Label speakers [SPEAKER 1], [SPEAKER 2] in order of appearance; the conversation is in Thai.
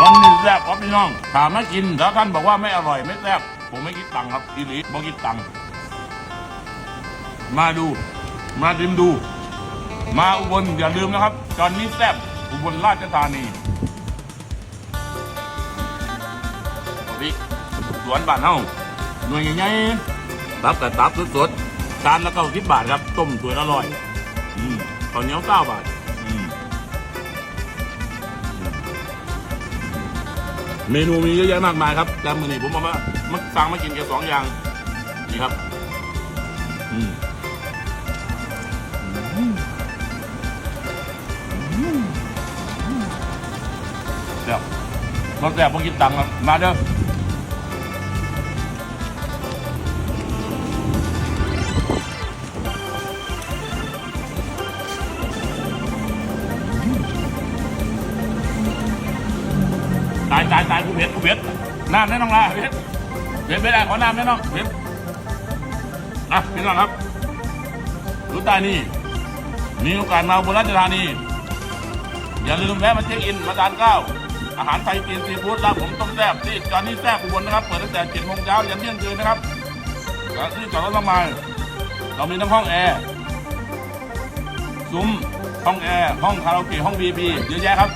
[SPEAKER 1] ตอนนี้แซ่บครับพี่น้องถามมากินแล้วท่านบอกว่าไม่อร่อยไม่แซ่บผมไม่คิดตังค์ครับอีหลีบ่คิดตังค์มาดู มาดิมดู มาอุบลอย่าลืมนะครับจอนนี้แซ่บอุบลราชธานีพี่สวนบ้านเฮาหน่วยใหญ่ๆตับแต่ตับสดๆจานละเก้าสิบบาทครับ ต้มสวยอร่อย อืมข้าวเหนียวเก้าบาท เมนูมีเยอะแยะมากมายครับแต่มือนี้ผมบอกว่ามันสั่งมากินแค่สองอย่างนี่ครับอืมเดี๋ยวรสแซ่บพวกกินตังค์ครับมาเด้อ ตายตายกูเพชรกูเพชรน้ำแน่นอนละเพชรเพชรไม่ได้ขอน้ำแน่นอนเพชรนะพี่น้องครับรู้ใต้นี่มีโอกาสมาอุบลราชธานีอย่าลืมแวะมาเช็คอินมาทานข้าวอาหารไทยกินซีฟู้ดร้านผมต้มแซ่บที่จอนนี่แซ่บอุบลนะครับ เปิดตั้งแต่เจ็ดโมงเช้ายันเที่ยงคืนนะครับและที่จอดรถมากมายเรามีทั้งห้องแอร์ซุ้มห้องแอร์ห้องคาราโอเกะห้องวีพีเยอะแยะครับ